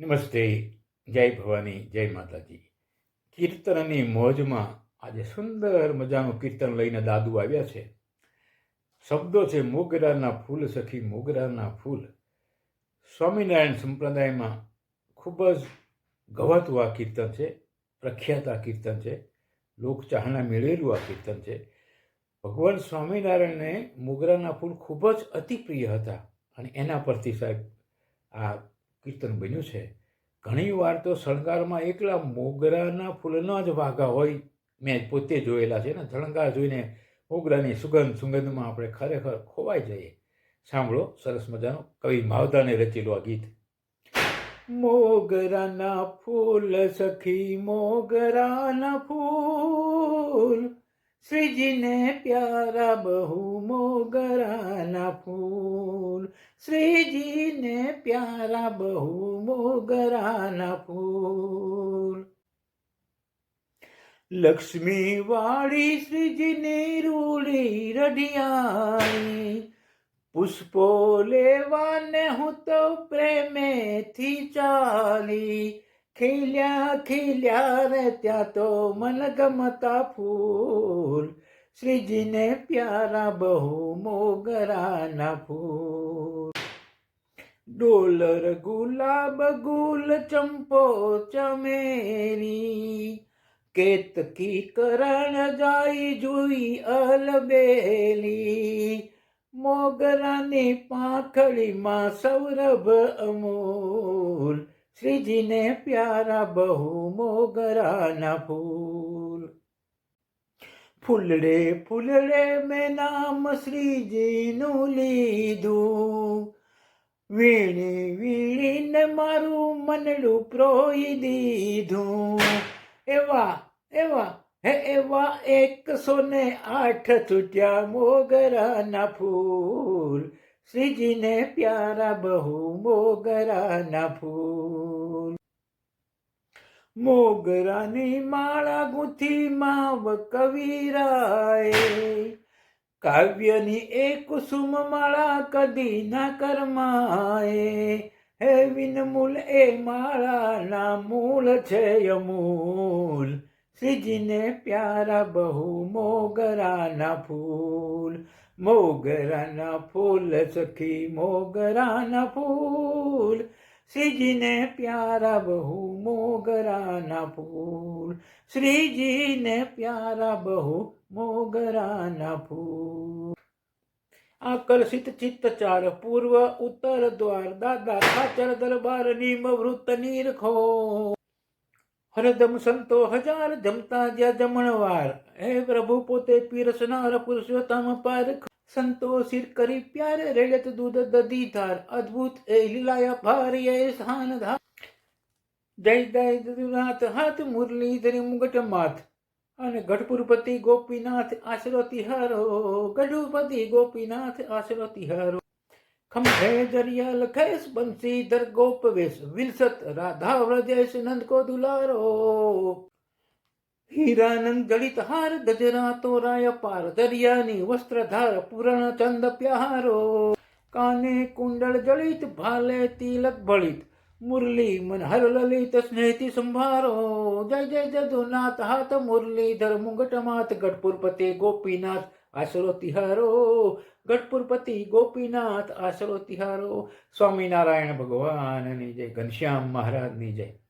નમસ્તે, જય ભવાની, જય માતાજી. કીર્તનની મોજમાં આજે સુંદર મજાનું કીર્તન લઈને દાદુ આવ્યા છે. શબ્દો છે, મોગરાના ફૂલ સખી, મોગરાના ફૂલ. સ્વામિનારાયણ સંપ્રદાયમાં ખૂબ જ ગવાતું આ કીર્તન છે, પ્રખ્યાત આ કીર્તન છે, લોકચાહના મેળવેલું આ કીર્તન છે. ભગવાન સ્વામિનારાયણને મોગરાના ફૂલ ખૂબ જ અતિ પ્રિય હતા અને એના પરથી સાહેબ આ કીર્તન બન્યું છે. ઘણી વાર તો શણગારમાં એકલા મોગરાના ફૂલના જ વાઘા હોય. મેં પોતે જોયેલા છે ને શણગાર જોઈને મોગરાની સુગંધ સુગંધમાં આપણે ખરેખર ખોવાઈ જઈએ. સાંભળો, સરસ મજાનું કવિ માવદાને રચેલું આ ગીત. મોગરાના ફૂલ સખી, મોગરાના ફૂલ, શ્રીજીને પ્યારા બહુ મોગરાના ફૂલ. શ્રીજીને પ્યારા બહુ મોગરાના ફૂલ. લક્ષ્મી વાળી શ્રીજીની રૂડી રઢિયાણી. પુષ્પો લેવાને હું તો પ્રેમેથી ચાલી. ખીલ્યા ખીલ્યા રે ત્યાં તો મન ગમતા ફૂલ. શ્રીજીને પ્યારા બહુ મોગરાના ફૂલ. ડોલર ગુલાબ ગુલ ચંપો ચમેરી. કેતકી કરણ જાય જોઈ અલબેલી મોગરાની પાંખડીમાં સૌરભ અમૂલ. શ્રીજીને પ્યારા બહુ મોગરાના ફૂલ. ફૂલડે ફૂલડે મેં નામ શ્રીજીનું લીધું. વીણી વીણીને મારું મનડું પ્રોઈ દીધું. એવા એવા, હે એવા એકસો ને આઠ છૂટ્યા મોગરાના ફૂલ. શ્રીજીને પ્યારા બહુ મોગરાના ફૂલ. મોગરાની માળા ગુંથી માવ કવિરાય કાવ્યની એ કુસુમ માળા કદી ના કરમાય. હે વિનમૂલ, એ માળાના મૂળ છે અમૂલ. શ્રીજીને પ્યારા બહુ મોગરાના ફૂલ. મોગરાના ફૂલ, સખી મોગરાના ફૂલ. શ્રીજીને પ્યારા બહુ મોગરાના ફૂલ. શ્રીજીને પ્યારા બહુ મોગરાના ફૂલ. આકર્ષિત ચિત્તચાર પૂર્વ ઉત્તર દ્વાર દાદા ખાચર દરબાર નિમ વૃત્ત નીરખો. હરદમ સંતો હજાર જમતા જ્યાં જમણવાર. હે પ્રભુ પોતે પીરસનાર પુરુષોત્તમ પારખ. સંતો સિર કરી પ્યારે, રેડત દૂધ દધીધાર અદ્ભુત એ લીલાયા ભાર એ સ્થાન ધાર. જય જય દુનાથ હાથ મુરલીધરી મુગટ માથ. અને ગઢપુરપતિ ગોપીનાથ આશરો તિહારો, ગઢપતિ ગોપીનાથ આશરો તિહારો. ખંભે દરિયા લખેશ બંસીધર ગોપવેશ. વિલસત રાધા વ્રજેશ નંદ કો દુલારો હીરાનંદ જડિત હાર ગજરા તોરાય પાર, દરિયાની વસ્ત્રધાર, પૂરણ ચંદ પ્યારો. કાને કુંડળ જળિત, ભાલે તિલક ભળિત, મુરલી મનહર લલિત, સ્નેહથી સંભારો. જય જય જદુનાથ હાથ મુરલીધર મુગટ માત ગઢપુરપતિ ગોપીનાથ, આશરો તિહારો. ગઢપુરપતિ ગોપીનાથ, આશરો તિહારો. સ્વામિનારાયણ ભગવાનની જય, ઘનશ્યામ મહારાજની જય.